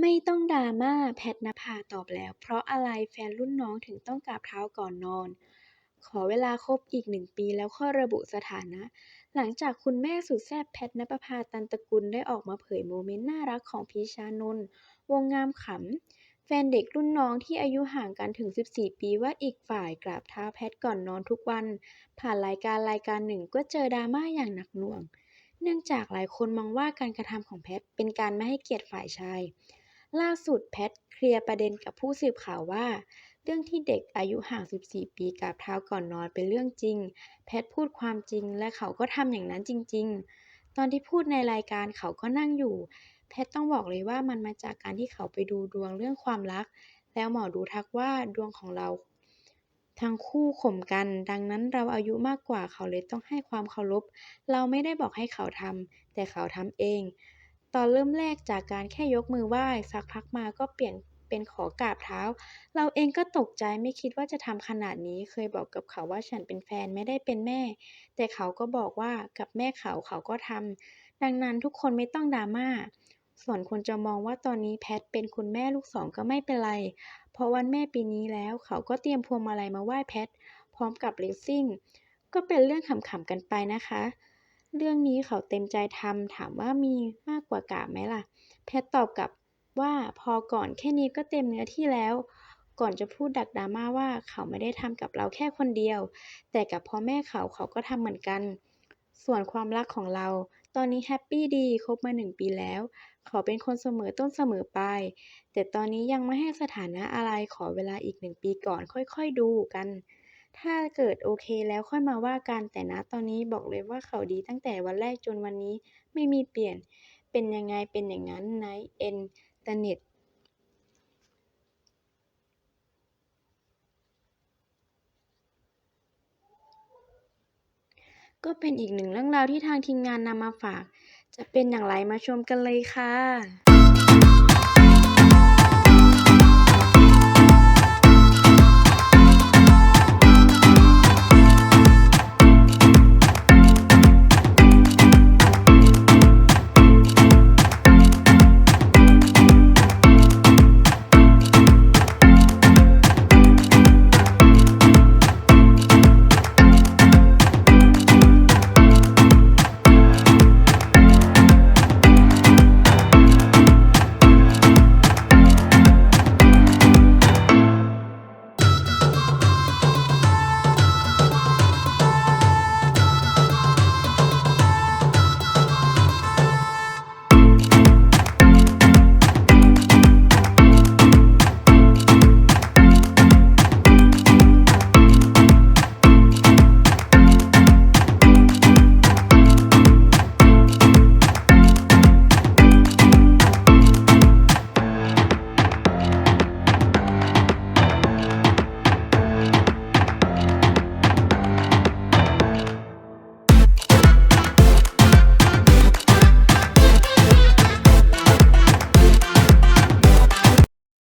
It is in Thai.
ไม่ต้องดราม่า แพทณภาตอบแล้ว เพราะอะไรแฟนรุ่นน้องถึงต้องกราบเท้าก่อนนอน ขอเวลาครบอีกหนึ่งปีแล้วค่อยระบุสถานะ หลังจากคุณแม่สุดแซ่บแพทณปภาตันตะกูลได้ออกมาเผยโมเมนต์น่ารักของพีชานนท์วงงามขำ แฟนเด็กรุ่นน้องที่อายุห่างกันถึง 14 ปีว่าอีกฝ่ายกราบเท้าแพทก่อนนอนทุกวัน ผ่านรายการรายการหนึ่งก็เจอดราม่าอย่างหนักหน่วง เนื่องจากหลายคนมองว่าการกระทำของแพทเป็นการไม่ให้เกียรติฝ่ายชาย ล่าสุดแพทเคลียร์ประเด็นกับผู้สื่อข่าวว่า เรื่องที่เด็กอายุห่าง 14 ปีกราบเท้าก่อนนอนเป็นเรื่องจริง แพทพูดความจริงและเขาก็ทำอย่างนั้นจริง ๆ ตอนที่พูดในรายการเขาก็นั่งอยู่ แพทต้องบอกเลยว่ามันมาจากการที่เขาไปดูดวงเรื่องความรัก แล้วหมอดูทักว่าดวงของเราทั้งคู่ข่มกัน ดังนั้นเราอายุมากกว่าเขาเลยต้องให้ความเคารพ เราไม่ได้บอกให้เขาทำแต่เขาทำเอง ตอนเริ่มแรกจากการแค่ยกมือไหว้สักพักมาก็เปลี่ยนเป็นขอกราบเท้า เราเองก็ตกใจไม่คิดว่าจะทำขนาดนี้ เคยบอกกับเขาว่าฉันเป็นแฟนไม่ได้เป็นแม่ แต่เขาก็บอกว่ากับแม่เขาเขาก็ทำดังนั้นทุกคนไม่ต้องดราม่า ส่วนคนจะมองว่าตอนนี้แพทเป็นคุณแม่ลูกสองก็ไม่เป็นไร เพราะวันแม่ปีนี้แล้วเขาก็เตรียมพวงมาลัยมาไหว้แพท พร้อมกับเลสซิ่ง ก็เป็นเรื่องขำๆกันไปนะคะ เรื่องนี้เขาเต็มใจทำถามว่ามีมากกว่ากาบไหมล่ะ แพทตอบกลับว่าพอก่อนแค่นี้ก็เต็มเนื้อที่แล้ว ก่อนจะพูดดักดราม่าว่าเขาไม่ได้ทำกับเราแค่คนเดียว แต่กับพ่อแม่เขาเขาก็ทำเหมือนกัน ส่วนความรักของเรา ตอนนี้แฮปปี้ดีคบมาหนึ่งปีแล้ว เขาเป็นคนเสมอต้นเสมอปลายแต่ตอนนี้ยังไม่ให้สถานะอะไรขอเวลาอีกหนึ่งปีก่อนค่อยๆดูกัน ถ้าเกิดโอเคแล้วค่อยมาว่ากัน แต่ณตอนนี้บอกเลยว่าเขาดีตั้งแต่วันแรกจนวันนี้ไม่มีเปลี่ยน เป็นยังไงเป็นอย่างนั้นไนเอ็นเตอร์เน็ตก็เป็นอีกหนึ่งเรื่องราวที่ทางทีมงานนำมาฝาก จะเป็นอย่างไรมาชมกันเลยค่ะ